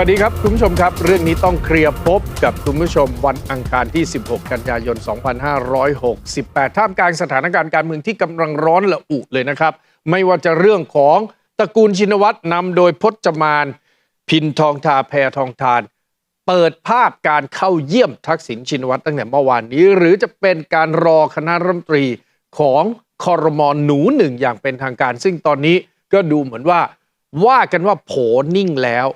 วัสดีครับ คุณผู้ชมครับ เรื่องนี้ต้องเคลียร์พบกับคุณผู้ชมวันอังคารที่ 16 กันยายน 2568 ท่ามกลางสถานการณ์การเมืองที่กำลังร้อนระอุเลยนะครับ ไม่ว่าจะเรื่องของตระกูลชินวัตรนำโดยพจมาน พินทองทาแพรทองทาน เปิดภาพการเข้าเยี่ยมทักษิณชินวัตรตั้งแต่เมื่อวานนี้ หรือจะเป็นการรอคณะรัฐมนตรีของคอรมอนหนูหนึ่งอย่างเป็นทางการ ซึ่งตอนนี้ก็ดูเหมือนว่าว่ากันว่าโผนิ่งแล้ว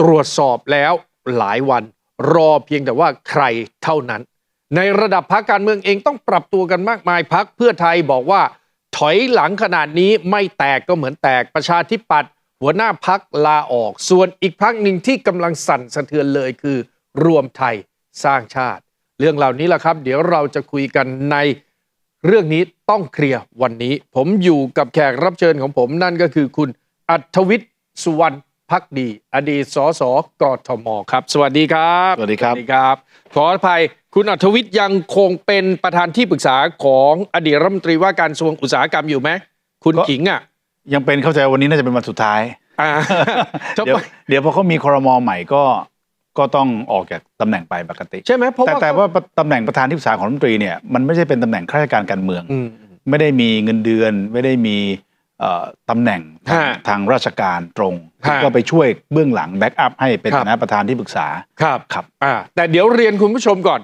ตรวจสอบแล้วหลายวัน รอเพียงแต่ว่าใครเท่านั้น ในระดับพักการเมืองเองต้องปรับตัวกันมากมายพักเพื่อไทยบอกว่า ถอยหลังขนาดนี้ไม่แตกก็เหมือนแตกประชาธิปัตย์หัวหน้าพักลาออก ส่วนอีกพักหนึ่งที่กำลังสั่นสะเทือนเลยคือ รวมไทยสร้างชาติ เรื่องเหล่านี้แหละครับ เดี๋ยวเราจะคุยกันในเรื่องนี้ต้องเคลียร์วันนี้ ผมอยู่กับแขกรับเชิญของผมนั่นก็คือคุณอัธวิทย์สุวรรณ พักดี อดีตสสกทมครับ สวัสดีครับสวัสดีครับ สวัสดีครับ ขออภัยคุณอัธวิทย์ยังคงเป็นประธานที่ปรึกษาของอดีตรัฐมนตรีว่าการกระทรวงอุตสาหกรรมอยู่ไหมคุณก็ ขิงอะยังเป็นเข้าใจวันนี้น่าจะเป็นวันสุดท้าย อ่าทำเดี๋ยวไมเดี๋ยวพอเขามีครมใหม่ก็ก็ต้องออกจากตำแหน่งไปปกติ ใช่ไหมเพราะแต่ว่าแต่ว่าตำแหน่งประธานที่ปรึกษาของรัฐมนตรีเนี่ยมันไม่ใช่เป็นตำแหน่งข้าราชการการเมือง อืม ไม่ได้มีเงินเดือน ไม่ได้มีเอ่อ ตำแหน่งทางฮะทางราชการตรงฮะก็ไปช่วยเบื้องหลังแบ็กอัพให้เป็นครับฐานะประธานที่ปรึกษาครับครับอ่าแต่เดี๋ยวเรียนคุณผู้ชมก่อน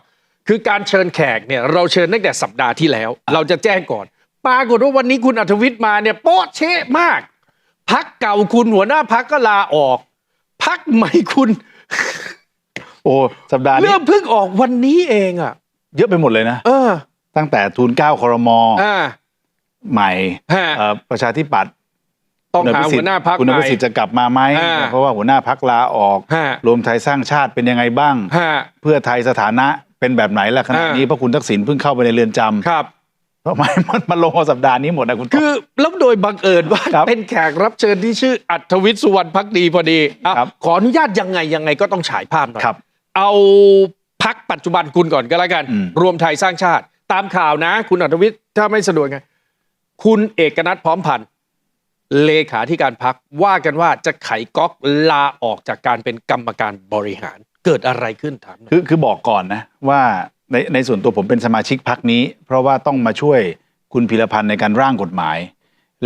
คือการเชิญแขกเนี่ยเราเชิญตั้งแต่สัปดาห์ที่แล้ว เราจะแจ้งก่อนปรากฏว่าวันนี้คุณอัธวิทย์มาเนี่ยโป๊ะเชะมากพักเก่าคุณหัวหน้าพักก็ลาออกพักใหม่คุณ โอ้สัปดาห์นี้เริ่มเพิ่งออกวันนี้เองอะ เยอะไปหมดเลยนะเออ ตั้งแต่ทูลเกล้าครมอ่า ใหม่ฮะ เอ่อประชาธิปัตย์ต้องคุณหาพิสิหัทวธิ์หน้าพักคุณใหอม่ภิสิทธิ์จะกลับมาไหมอ่า เพราะว่าหัวหน้าพักลาออก ฮะรวมไทยสร้างชาติเป็นยังไงบ้าง ฮะ เพื่อไทยสถานะเป็นแบบไหนล่ะขณะอ่านี้ นี้เพราะคุณทักษิณเพิ่งเข้าไปในเรือนจำครับทำไมมันมันลงมาสัปดาห์นี้หมดนะคุณคือแล้วโดยบังเอิญว่าครับเป็นแขกรับเชิญที่ชื่ออัธวิทย์สุวรรณพักดีพอดีอะครับขออนุญาตยังไงยังไงก็ต้องฉายภาพหน่อยครับเอาพักปัจจุบันคุณก่อนก็แล้วกัน อืมรวมไทยสร้างชาติ ตามข่าวนะ คุณอัธวิทย์ถ้าไม่สะดวกไง คุณเอกนัทพร้อมพันธ์เลขาธิการพักว่ากันว่าจะไขก๊อกลาออกจากการเป็นกรรมการบริหารเกิดอะไรขึ้นถามหน่อยคือคือบอกก่อนนะว่าในในส่วนตัวผมเป็นสมาชิกพักนี้ เพราะว่าต้องมาช่วยคุณพีรพันธ์ในการร่างกฎหมาย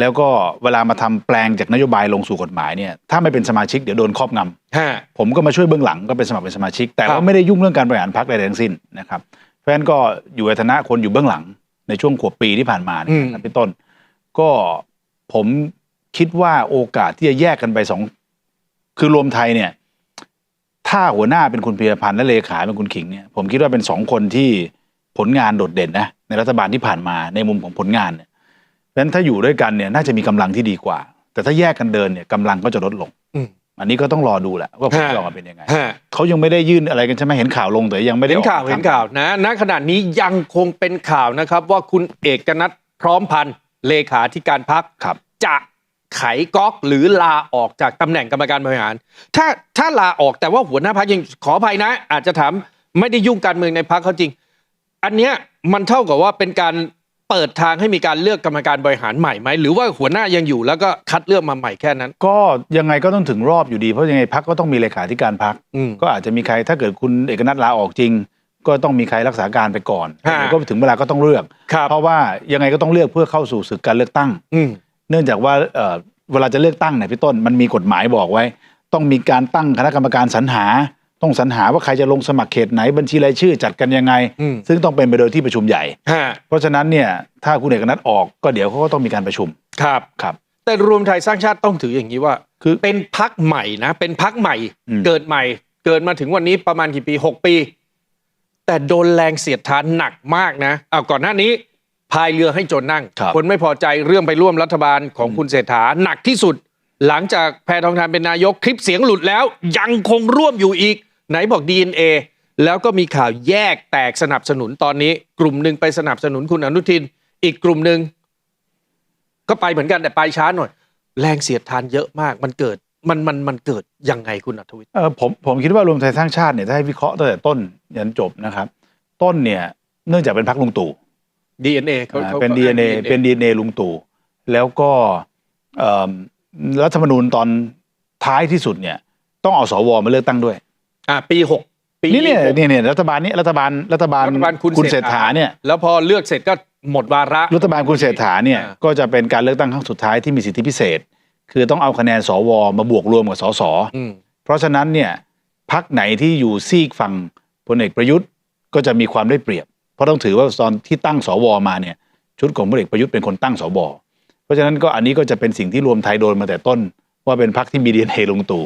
แล้วก็เวลามาทำแปลงจากนโยบายลงสู่กฎหมายเนี่ยถ้าไม่เป็นสมาชิกเดี๋ยวโดนครอบงำฮะผมก็มาช่วยเบื้องหลังก็เป็นสมัครเป็นสมาชิก แต่ครัว่าบไม่ได้ยุ่งเรื่องการบริหารพักใดๆทั้งสิ้นนะครับเพราะฉะนั้นก็อยู่ในฐานะคนอยู่เบื้องหลัง ในช่วงขวบปีที่ผ่านมาเนยนะครับพี่ต้น ก็ผมคิดว่าโอกาสที่จะแยกกันไปสองคือรวมไทยเนี่ย ถ้าหัวหน้าเป็นคุณพีรพันธ์และเลขาเป็นคุณขิงเนี่ยผมคิดว่าเป็นสองคนที่ผลงานโดดเด่นนะในรัฐบาลที่ผ่านมาในมุมของผลงานเนี่ยเพราะฉะนั้นถ้าอยู่ด้วยกันเนี่ยน่าจะมีกำลังที่ดีกว่า แต่ถ้าแยกกันเดินเนี่ยกำลังก็จะลดลง อืมอันนี้ก็ต้องรอดูแหละว่าผลจะออกมาเป็นยังไงฮะเขายังไม่ได้ยื่นอะไรกันใช่ไหมเห็นข่าวลงแต่ยังไม่ได้เห็นออกข่าวมเห็นข่าวนะณขณะนี้ยังคงเป็นข่าวนะครับ ว่าคุณเอกนัทพร้อมพันธ์เลขาธิการพักครับจะไขก๊อกหรือลาออกจากตำแหน่งกรรมการบริหาร ถ้าถ้าลาออกแต่ว่าหัวหน้าพักยังขออภัยนะ อาจจะถามไม่ได้ยุ่งการเมืองในพักเขาจริง อันเนี้ยมันเท่ากับว่าเป็นการ เปิดทางให้มีการเลือกกรรมการบริหารใหม่ไหม หรือว่าหัวหน้ายังอยู่แล้วก็คัดเลือกมาใหม่แค่นั้น ก็ยังไงก็ต้องถึงรอบอยู่ดีเพราะยังไงพักก็ต้องมีเลขาธิการพักอืม ก็อาจจะมีใครถ้าเกิดคุณเอกนัทลาออกจริง ก็ต้องมีใครรักษาการไปก่อนฮะเดี๋ยวก็ถึงเวลาก็ต้องเลือก ครับเพราะว่ายังไงก็ต้องเลือกเพื่อเข้าสู่ศึกการเลือกตั้ง อืม เนื่องจากว่าเอ่อเวลาจะเลือกตั้งเนี่ยพี่ต้นมันมีกฎหมายบอกไว้ ต้องมีการตั้งคณะกรรมการสรรหา ต้องสรรหาว่าใครจะลงสมัครเขตไหนบัญชีรายชื่อจัดกันยังไงอืมซึ่งต้องเป็นไปโดยที่ประชุมใหญ่ฮะเพราะฉะนั้นเนี่ยถ้าคุณเอกนัทออกก็เดี๋ยวเขาก็ต้องมีการประชุมครับครับ แต่รวมไทยสร้างชาติต้องถืออย่างนี้ว่า คือเป็นพักใหม่นะ เป็นพักใหม่อืมเกิดใหม่ เกิดมาถึงวันนี้ประมาณกี่ปี 6 ปี แต่โดนแรงเสียดทานหนักมากนะเอาก่อนหน้านี้พายเรือให้จนนั่งครับนไม่พอใจเรื่องไปร่วมรัฐบาลของคุณเศรษฐาหนักที่สุด หลังจากแพทองทานเป็นนายกคลิปเสียงหลุดแล้ว ยังคงร่วมอยู่อีก ไหนบอก DNA แล้วก็มีข่าวแยกแตกสนับสนุนตอนนี้ กลุ่มหนึ่งไปสนับสนุนคุณอนุทิน อีกกลุ่มหนึ่งก็ไปเหมือนกันแต่ไปช้าหน่อย แรงเสียดทานเยอะมากมันเกิดมันมันมันเกิดยังไงคุณอัธวิทย์เออผมผมคิดว่ารวมไทยสร้างชาติเนี่ยถ้าให้วิเคราะห์ตั้งแต่ต้นยันจบนะครับ ต้นเนี่ยเนื่องจากเป็นพรรคลุงตู่ DNA เขาอ่าขาเป็นขา DNA เป็น DNA ลุงตู่แล้วก็เอิ่มรัฐธรรมนูญตอนท้ายที่สุดเนี่ย ต้องเอาสวมาเลือกตั้งด้วย อ่าปีหกปีนี่เนี่ยหกเนี่ยเนี่ยรัฐบาลนี้รัฐบาลรัฐบาลรัฐบาลคุณคุณเศรษฐาเนี่ยแล้วพอเลือกเสร็จก็หมดวาระรัฐบาลคุณเศรษฐาเนี่ยอ่าก็จะเป็นการเลือกตั้งครั้งสุดท้ายที่มีสิทธิพิเศษ คือต้องเอาคะแนนสวมาบวกรวมกับสสอืมเพราะฉะนั้นเนี่ยพักไหนที่อยู่ซีกฝั่งพลเอกประยุทธ์ก็จะมีความได้เปรียบ เพราะต้องถือว่าตอนที่ตั้งสวมาเนี่ยชุดของพลเอกประยุทธ์เป็นคนตั้งสวเพราะฉะนั้นก็อันนี้ก็จะเป็นสิ่งที่รวมไทยโดนมาแต่ต้น ว่าเป็นพักที่มีดีเอลงตู่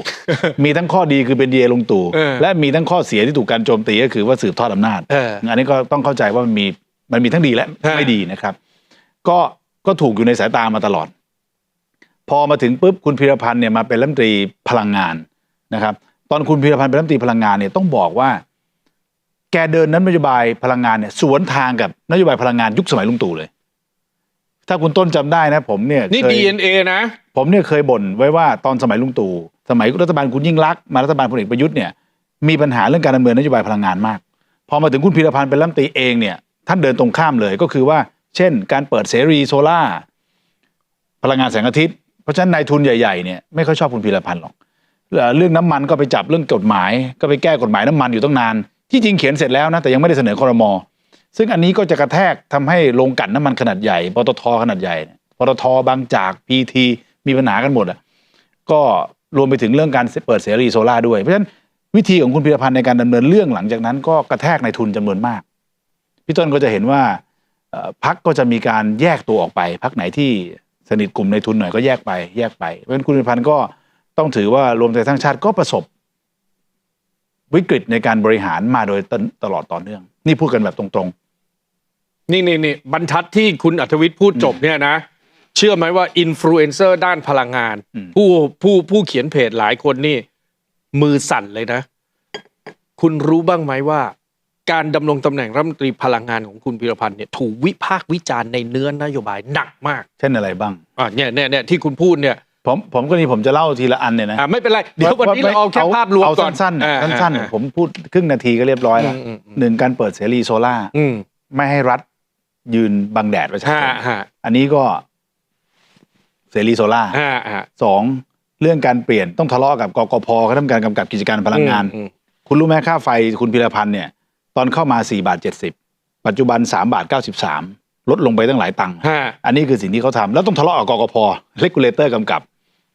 มีทั้งข้อดีคือเป็นดีเอลงตู่เออและมีทั้งข้อเสียที่ถูกการโจมตีก็คือว่าสืบทอดอำนาจเอออันนี้ก็ต้องเข้าใจว่ามันมีมันมีทั้งดีและฮะไม่ดีนะครับ ก็ก็ถูกอยู่ในสายตามาตลอด พอมาถึงปุ๊บคุณพีรพันธ์เนี่ยมาเป็นรัฐมนตรีพลังงานนะครับ ตอนคุณพีรพันธ์เป็นรัฐมนตรีพลังงานเนี่ยต้องบอกว่า แกเดินนโยบายพลังงานเนี่ยสวนทางกับนโยบายพลังงานยุคสมัยลุงตู่เลย ถ้าคุณต้นจำได้นะ ผมเนี่ยนี่เคย DNA นะ ผมเนี่ยเคยบ่นไว้ว่าตอนสมัยลุงตู่สมัยรัฐบาลคุณยิ่งรักษณ์มารัฐบาลพลเอกประยุทธ์เนี่ยมีปัญหาเรื่องการดำเนินนโยบายพลังงานมาก พอมาถึงคุณพีรพันธ์เป็นรัฐมนตรีเองเนี่ยท่านเดินตรงข้ามเลยก็คือว่า เช่น การเปิดเสรีโซล่าพลังงานแสงอาทิตย์เพราะฉะนั้นนายทุนใหญ่ๆเนี่ยไม่ค่อยชอบคุณพีรพันธ์หรอกเรื่องน้ำมันก็ไปจับเรื่องกฎหมาย ก็ไปแก้กฎหมายน้ำมันอยู่ตั้งนาน ที่จริงเขียนเสร็จแล้วนะแต่ยังไม่ได้เสนอคอรมอซึ่งอันนี้ก็จะกระแทกทำให้โรงกันน้ำมันขนาดใหญ่ปตทขนาดใหญ่ปตทบางจากพีที มีปัญหากันหมดอะก็รวมไปถึงเรื่องการเปิดเสรีโซล่าร์ด้วย เพราะฉะนั้นวิธีของคุณพิรพันธ์ในการดำเนินเรื่องหลังจากนั้น ก็กระแทกในทุนจำนวนมาก พี่ต้นก็จะเห็นว่าพักก็จะมีการแยกตัวออกไป พักไหนที่สนิทกลุ่มในทุนหน่อยก็แยกไป แยกไปเพราะฉะนั้นคุณพิรพันธ์ก็ต้องถือว่ารวมไทยสร้างชาติก็ประสบ วิกฤตในการบริหารมาโดยตตลอดต่อเนื่อง นี่พูดกันแบบตรงๆ นี่นี่นี่บรรทัดที่คุณอัธวิทย์พูดจบเนี่ยนะ เชื่อไหมว่าอินฟลูเอนเซอร์ด้านพลังงานอืมผู้ผู้ผู้เขียนเพจหลายคนนี่ มือสั่นเลยนะ คุณรู้บ้างไหมว่า การดำรงตำแหน่งรัฐมนตรีพลังงานของคุณพิรพันธ์เนี่ยถูกวิพากษ์วิจารณ์ในเนื้อนโยบายหนักมากๆเช่นอะไรบ้างอ่าเนี่ยเนี่ยเนี่ยที่คุณพูดเนี่ยผมผมก็นี่ผมจะเล่าทีละอันเนี่ยนะอ่าไม่เป็นไร เดี๋ยววันนี้เราเอาแค่ภาพรวมเอาก่อนสั้นอ่าๆสั้นอ่าๆผมพูดครึ่งนาทีก็เรียบร้อยแล้วอืมอืมอืมหนึ่งการเปิดเสรีโซล่าร์อืมไม่ให้รัฐยืนบังแดดประชาฮะชนฮะอันนี้ก็ เสรีโซล่าร์ฮะฮะสองเรื่องการเปลี่ยนต้องทะเลาะกับกกพคณะกรรมการกำกับกิจการพลังงาน อืมคุณรู้ไหมค่าไฟคุณพิรพันธ์เนี่ย ตอนเข้ามา4บาท70ปัจจุบัน3บาท93ลดลงไปตั้งหลายตังค์ฮะอันนี้คือสิ่งที่เขาทำแล้วต้องทะเลาะกับกกพเลกูลเลเตอร์กำกับ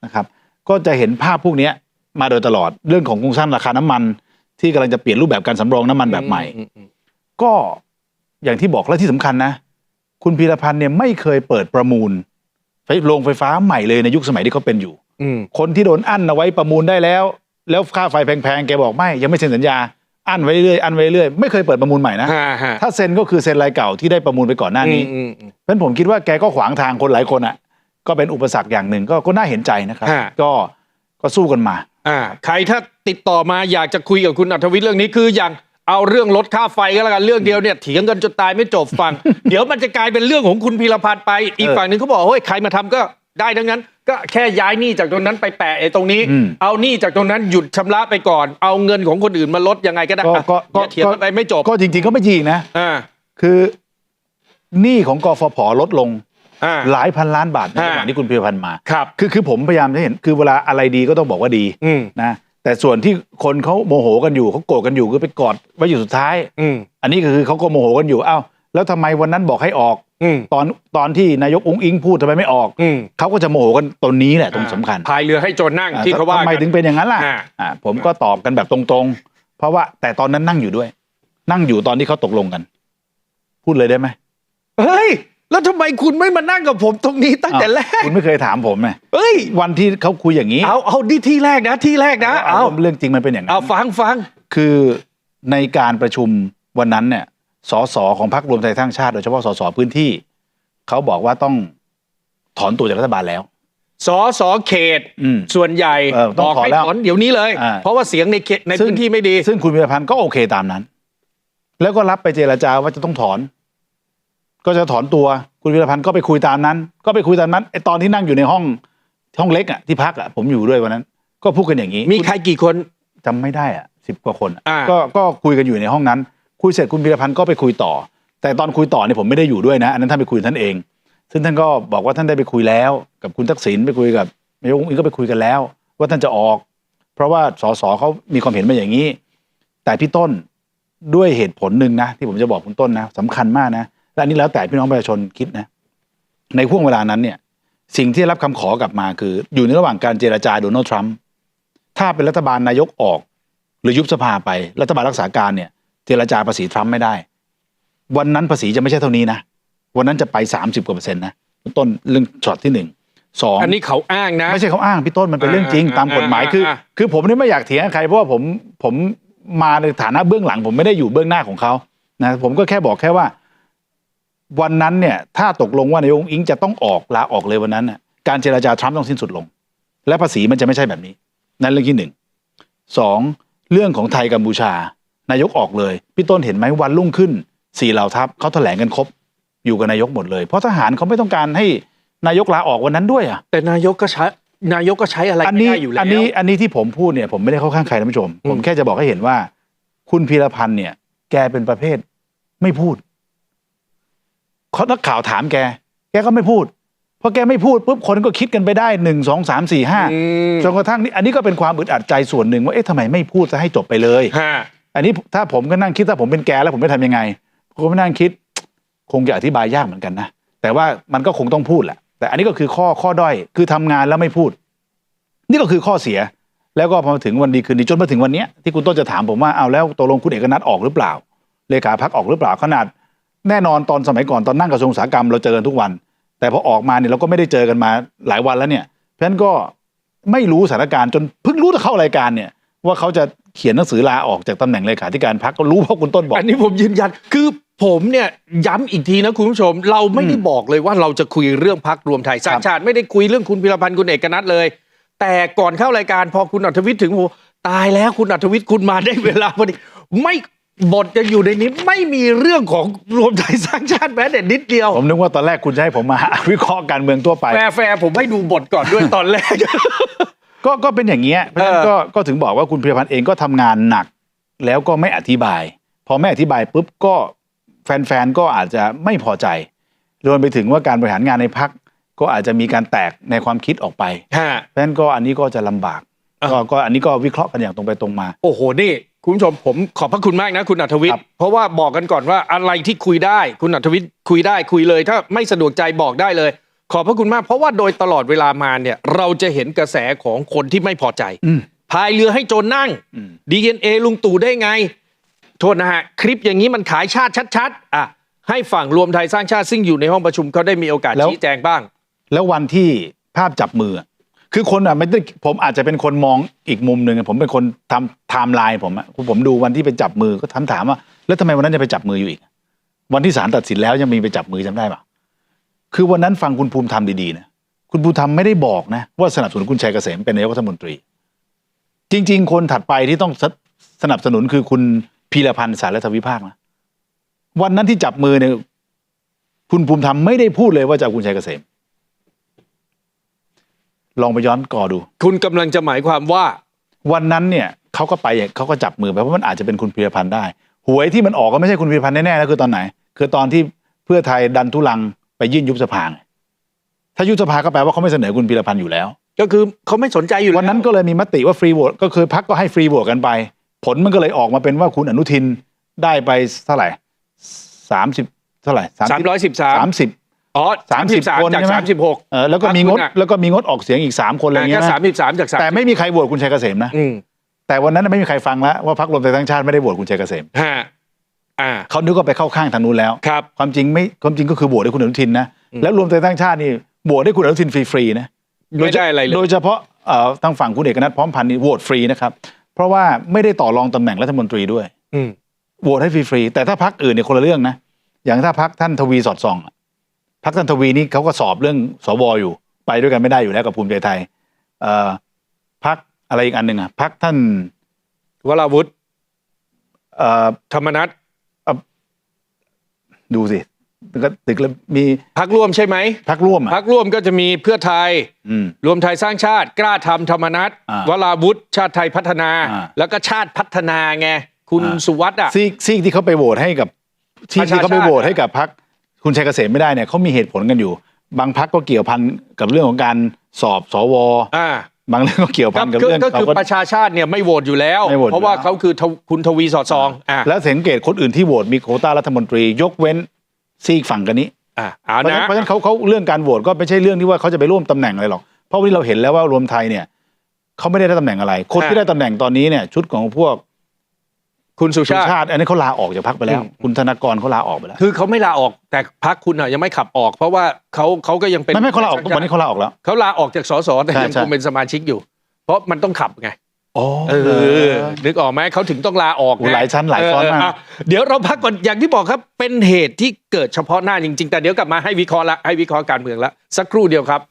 นะครับ ก็จะเห็นภาพพวกเนี้ยมาโดยตลอดเรื่องของโครงสร้างราคาน้ำมัน ที่กำลังจะเปลี่ยนรูปแบบการสำรองน้ำมันแบบใหม่อือืมก็อย่างที่บอกและที่สำคัญนะ คุณพีรพันธ์เนี่ยไม่เคยเปิดประมูลไฟ โรงไฟฟ้าใหม่เลยในยุคสมัยที่เขาเป็นอยู่อืมคนที่โดนอั้นเอาไว้ประมูลได้แล้ว แล้วค่าไฟแพงๆแกบอกไม่ยังไม่เซ็นสัญญาอั้นไว้เรื่อยอั้นไว้เรื่อยไม่เคยเปิดประมูลใหม่นะฮะฮะถ้าเซ็นก็คือเซ็นรายเก่าที่ได้ประมูลไปก่อนหน้านี้อืมอืมเพราะฉะนั้นผมคิดว่าแกก็ขวางทางคนหลายคนอะ ก็เป็นอุปสรรคอย่างหนึ่งก็ก็น่าเห็นใจนะครับฮะก็ก็สู้กันมา อ่า ใครถ้าติดต่อมาอยากจะคุยกับคุณอัธวิทย์เรื่องนี้คืออย่าง เอาเรื่องลดค่าไฟก็แล้วกันเรื่องเดียวเนี่ยเถียงกันจนตายไม่จบฟัง เดี๋ยวมันจะกลายเป็นเรื่องของคุณพีรพันธ์ไป อีกเออฝั่งหนึ่งเขาบอกเฮ้ยใครมาทำก็ได้ทั้งนั้น ก็แค่ย้ายหนี้จากตรงนั้นไปแปะไอ้ตรงนี้อืมเอาหนี้จากตรงนั้นหยุดชำระไปก่อน เอาเงินของคนอื่นมาลดยังไงก็ได้ก็ก็ก็อย่าเถียงกันไปไม่จบก็จริง ๆ ก็ไม่จริงนะอ่าคือหนี้ของกฟผลดลงอ่าหลายพันล้านบาทในฮะระหว่างที่คุณพีรพันธ์มาครับคือคือผมพยายามจะเห็นคือเวลาอะไรดีก็ต้องบอกว่าดีอืมนะ แต่ส่วนที่คนเขาโมโหกันอยู่เขาโกรธกันอยู่ก็ไปกอดไว้อยู่สุดท้าย อืม อันนี้ก็คือเขาก็โมโหกันอยู่อ้าวแล้วทำไมวันนั้นบอกให้ออก อืม ตอนตอนที่นายกองค์อิงพูดทำไมไม่ออกอืม เขาก็จะโมโหกันตรงนี้แหละตรงสำคัญพายเรือให้โจรนั่งที่เขาว่าทำไมกันถึงเป็นอย่างนั้นล่ะอ่า อ่าผมก็ตอบกันแบบตรงๆ เพราะว่าแต่ตอนนั้นนั่งอยู่ด้วย นั่งอยู่ตอนที่เขาตกลงกัน พูดเลยได้ไหม เฮ้ย แล้วทำไมคุณไม่มานั่งกับผมตรงนี้ตั้งแต่แรก คุณไม่เคยถามผมไงเฮ้ย วันที่เขาคุยอย่างนี้ เอาเอาที่ที่แรกนะที่แรกนะ เอาเรื่องจริงมันเป็นอย่างนั้เอานฟังฟังคือในการประชุมวันนั้นเนี่ยสสของพรรครวมไทยสร้างชาติโดยเฉพาะสสพื้นที่เขาบอกว่าต้องถอนตัวจากรัฐบาลแล้วสอสอเขตอืมส่วนใหญ่เออต้องบอกถอนให้แล้วถอนเดี๋ยวนี้เลยอ่าเพราะว่าเสียงในเขตในซึ่งพื้นที่ไม่ดี ซึ่งคุณพิรพันธ์ก็โอเคตามนั้น แล้วก็รับไปเจรจาว่าจะต้องถอน ก็จะถอนตัวคุณพิรพันธ์ก็ไปคุยตามนั้น ก็ไปคุยตามนั้นไอตอนที่นั่งอยู่ในห้องห้องเล็กอะที่พักอะผมอยู่ด้วยวันนั้น ก็พูดกันอย่างนี้มีใครกี่คนจำไม่ได้อะสิบกว่าคนอะอ่า ก็ก็คุยกันอยู่ในห้องนั้น คุยเสร็จคุณพิรพันธ์ก็ไปคุยต่อ แต่ตอนคุยต่อเนี่ยผมไม่ได้อยู่ด้วยนะ อันนั้นท่านไปคุยกับท่านเอง ซึ่งท่านก็บอกว่าท่านได้ไปคุยแล้ว กับคุณทักษิณไปคุยกับนายกอุ๊งอิงก็ไปคุยกันแล้ว ว่าท่านจะออก เพราะว่าสสเขามีความเห็นมาอย่างนี้ แต่พี่ต้นด้วยเหตุผลหนึ่งนะที่ผมจะบอกคุณต้นนะสำคัญมากนะ และอันนี้แล้วแต่พี่น้องประชาชนคิดนะในห่วงเวลานั้นเนี่ยสิ่งที่ได้รับคำขอกลับมาคือ อยู่ในระหว่างการเจรจาโดนัลด์ทรัมป์ถ้าเป็นรัฐบาลนายกออก หรือยุบสภาไปรัฐบาลรักษาการเนี่ย เจรจาภาษีทรัมป์ไม่ได้ วันนั้นภาษีจะไม่ใช่เท่านี้นะวันนั้นจะไปสามสิบกว่าเปอร์เซ็นต์นะต้นเรื่องช็อตที่หนึ่งสองอันนี้เขาอ้างนะ ไม่ใช่เขาอ้างพี่ต้นมันเป็นเรื่องจริงอ่าตามกฎหมายคืออ่าคือผมนี่ไม่อยากเถียงกับใครเพราะว่าผมผมมาในฐานะเบื้องหลัง ผมไม่ได้อยู่เบื้องหน้าของเขานะผมก็แค่บอกแค่ว่า วันนั้นเนี่ยถ้าตกลงว่านายกอิงจะต้องออกลาออกเลยวันนั้นน่ะการเจรจาทรัมป์ต้องสิ้นสุดลง และภาษีมันจะไม่ใช่แบบนี้ นั่นเรื่องที่หนึ่งสองเรื่องของไทยกัมพูชา นายกออกเลย พี่ต้นเห็นไหมวันรุ่งขึ้นสี่เหล่าทัพเขาแถลงกันครบ อยู่กับนายกหมดเลย เพราะทหารเขาไม่ต้องการให้นายกลาออกวันนั้นด้วยอะแต่นายกก็ใช้นายกก็ใช้อะไรอันไม่นี้ได้อยู่แล้วอันนี้อันนี้ที่ผมพูดเนี่ยผมไม่ได้เข้าข้างใครนะผู้ชมอืมผมแค่จะบอกให้เห็นว่า คุณพีรพันธ์เนี่ย แกเป็นประเภทไม่พูด เขานักข่าวถามแก แกก็ไม่พูดพอแกไม่พูดปุ๊บคนก็คิดกันไปได้หนึ่งสองสามสี่ห้าอืมจนกระทั่งนี้อันนี้ก็เป็นความอึดอัดใจส่วนหนึ่งว่าเอ๊ะทำไมไม่พูดจะให้จบไปเลยฮะอันนี้ถ้าผมก็นั่งคิดถ้าผมเป็นแกแล้วผมจะทำยังไงผมก็นั่งคิด คงจะอธิบายยากเหมือนกันนะแต่ว่ามันก็คงต้องพูดแหละแต่อันนี้ก็คือข้อข้อด้อยคือทำงานแล้วไม่พูด นี่ก็คือข้อเสีย แล้วก็พอมาถึงวันดีคืนดีจนมาถึงวันเนี้ยที่คุณต้นจะถามผมว่าเอาแล้วตกลงคุณเอกนัทออกหรือเปล่าเลขาพักออกหรือเปล่าขนาด แน่นอนตอนสมัยก่อนตอนนั่งกระทรวงอุตสาหกรรมเราเจอกันทุกวัน แต่พอออกมาเนี่ยเราก็ไม่ได้เจอกันมาหลายวันแล้วเนี่ย เพราะฉะนั้นก็ไม่รู้สถานการณ์จนเพิ่งรู้จะเข้ารายการเนี่ยว่าเขาจะเขียนหนังสือลาออกจากตำแหน่งเลขาธิการพักก็รู้เพราะคุณต้นบอก อันนี้ผมยืนยันคือผมเนี่ยย้ำอีกทีนะคุณผู้ชม เราไม่ได้อืมบอกเลยว่าเราจะคุยเรื่องพักรวมไทยสร้างชาติไม่ได้คุยเรื่องคุณพิรพันธ์คุณเอกนัทเลย แต่ก่อนเข้ารายการพอคุณอัธวิทย์ถึงโอ้ตายแล้วคุณอัธวิทย์คุณมาได้เวลาพอดีไม่ บทจะอยู่ในนี้ไม่มีเรื่องของรวมไทยสร้างชาติแม้แต่นิดเดียว ผมนึกว่าตอนแรกคุณจะให้ผมมา วิเคราะห์การเมืองทั่วไปแฟร์แฟร์ผมให้ดูบทก่อนด้วยตอนแรก ก็ก็เป็นอย่างเงี้ยเพราะฉะนั้นเออก็ก็ถึงบอกว่าคุณพิรพันธ์เองก็ทำงานหนัก แล้วก็ไม่อธิบาย พอไม่อธิบายปุ๊บก็แฟนๆก็อาจจะไม่พอใจรวมไปถึงว่าการบริหารงานในพักก็อาจจะมีการแตกในความคิดออกไปฮะเพราะฉะนั้นก็อันนี้ก็จะลำบากอะก็ก็อันนี้ก็วิเคราะห์กันอย่างตรงไปตรงมา โอ้โหนี่ คุณผู้ชมผมขอบพระคุณมากนะคุณอัธวิทครัย์บเพราะว่าบอกกันก่อนว่าอะไรที่คุยได้ คุณอัธวิทย์คุยได้คุยเลย ถ้าไม่สะดวกใจบอกได้เลย ขอบพระคุณมาก เพราะว่าโดยตลอดเวลามาเนี่ย เราจะเห็นกระแสของคนที่ไม่พอใจอืมพายเรือให้โจรนั่งอืม DNA ลุงตู่ได้ไง โทษนะฮะ คลิปอย่างนี้มันขายชาติชัดๆอะให้ฝั่งรวมไทยสร้างชาติซึ่งอยู่ในห้องประชุมเขาได้มีโอกาสแล้วชี้แจงบ้าง แล้ววันที่ภาพจับมืออะ คือคนอะไม่ได้ผมอาจจะเป็นคนมองอีกมุมหนึ่งอะผมเป็นคนทำไทม์ไลน์ผมอะผมดูวันที่ไปจับมือก็ถามถามว่า แล้วทำไมวันนั้นจะไปจับมืออยู่อีก วันที่ศาลตัดสินแล้วยังมีไปจับมือจำได้ปะคือวันนั้นฟังคุณภูมิธรรมดีๆนะคุณภูมิธรรมไม่ได้บอกนะ ว่าสนับสนุนคุณชัยเกษมเป็นนายกรัฐมนตรี จริง ๆ คนถัดไปที่ต้องสสนับสนุนคือคุณพีรพันธ์สารรัฐวิภาคนะวันนั้นที่จับมือเนี่ยคุณภูมิธรรมไม่ได้พูดเลยว่าจะเอาคุณชัยเกษม ลองไปย้อนกอดู คุณกำลังจะหมายความว่า วันนั้นเนี่ยเขาก็ไปเขาก็จับมือไปเพราะมันอาจจะเป็นคุณพีรพันธ์ได้ หวยที่มันออกก็ไม่ใช่คุณพีรพันธ์แน่ๆแล้วคือตอนไหน คือตอนที่เพื่อไทยดันทุลังไปยื่นยุบสภาไงถ้ายุบสภาก็แปลว่าเขาไม่เสนอคุณพีรพันธ์อยู่แล้ว ก็คือเขาไม่สนใจอยู่แล้ววันนั้นก็เลยมีมติว่าฟรีโหวตก็คือพักก็ให้ฟรีโหวตกันไป ผลมันก็เลยออกมาเป็นว่าคุณอนุทินได้ไปเท่าไหร่สามสิบเท่าไหร่สามร้อยสิบสามสามสิบ อ๋อสามสิบสามคนจากใช่ไหม สามสิบหก เออแล้วก็มีงดพรรคคุณอะ แล้วก็มีงดออกเสียงอีกสามคนอะไรเงี้ยก็นะสามสิบสามจากสามแต่ไม่มีใครโหวตคุณชัยเกษมนะ อืมแต่วันนั้นไม่มีใครฟังแล้วว่าพรรครวมไทยสร้างชาติไม่ได้โหวตคุณชัยเกษมฮะอ่าเขานึกว่าไปเข้าข้างทางนู้นแล้ว ครับ ความจริงไม่ความจริงก็คือโหวตให้คุณอนุทินนะอืม แล้วรวมไทยสร้างชาตินี่โหวตให้คุณอนุทินฟรีๆนะ ไม่ได้อะไรเลยโดยเฉพาะเอ่อทางฝั่งคุณเอกนัทพร้อมพันธ์นี่โหวตฟรีนะครับเพราะว่าไม่ได้ต่อรองตำแหน่งรัฐมนตรีด้วยอืม โหวตให้ฟรีๆแต่ถ้าพักอื่นเนี่ยคนละเรื่องนะอย่างถ้าพักท่านทวีสอดส่องอะ พักท่านทวีนี่เขาก็สอบเรื่องสวอยู่ ไปด้วยกันไม่ได้อยู่แล้วกับภูมิใจไทยเอ่อพักอะไรอีกอันหนึ่งอะพักท่านวราวุธเอ่อธรรมนัฐดูสิก็ตึกแล้วมีพักร่วมใช่ไหมพักร่วมอะพักร่วมก็จะมีเพื่อไทยอืมรวมไทยสร้างชาติ กล้าทำธรรมนัฐอ่าวราวุธชาติไทยพัฒนาอ่าแล้วก็ชาติพัฒนาไงคุณอ่าสุวัสด์อะซีกซีกที่เขาไปโหวตให้กับที่ประชาที่เขาไปชาติโหวตให้กับพัก คุณชัยเกษมไม่ได้เนี่ยเขามีเหตุผลกันอยู่ บางพักก็เกี่ยวพันกับเรื่องของการสอบสวอ่าบางเรื่องก็เกี่ยวคพัรับนกับคือเรื่องก็คือเขาก็ประชาชาติเนี่ยไม่โหวตอยู่แล้วไม่โหวตอยู่เพราะว่าแล้วเขาคือทวคุณทวีสอดซองอ่าแล้วสังเกตคนอื่นที่โหวตมีโควต้ารัฐมนตรี ยกเว้นซีกฝั่งกันนี้อ่าเอาเพราะฉะนะนั้นเพราะฉะนั้นเขาเขาเรื่องการโหวตก็ไม่ใช่เรื่องที่ว่าเขาจะไปร่วมตำแหน่งอะไรหรอกเพราะวันนี้เราเห็นแล้วว่ารวมไทยเนี่ยเขาไม่ได้ได้ตำแหน่งอะไร คนที่ได้ตำแหน่งตอนนี้เนี่ยชุดของพวก คุณสุสุชาติชาติ อันนี้เขาลาออกจากพรรคไปแล้วอืมคุณธนากรเขาลาออกไปแล้วคือเขาไม่ลาออกแต่พักคุณอะยังไม่ขับออก เพราะว่าเขาเขาก็ยังเป็นไม่ไม่เขาลาออกวันนี้เขาลาออกแล้วเขาลาออกจากสสแต่ใช่ยังใช่คงเป็นสมาชิกอยู่ เพราะมันต้องขับไงอ๋อเออนึกออกไหมเขาถึงต้องลาออกโอ้หลายชั้นหลายซ้อนมากเะเดี๋ยวเราพักก่อนอย่างที่บอกครับเป็นเหตุที่เกิดเฉพาะหน้าจริง ๆ แต่เดี๋ยวกลับมาให้วิเคราะห์ละให้วิเคราะห์การเมืองละสักครู่เดียวครับ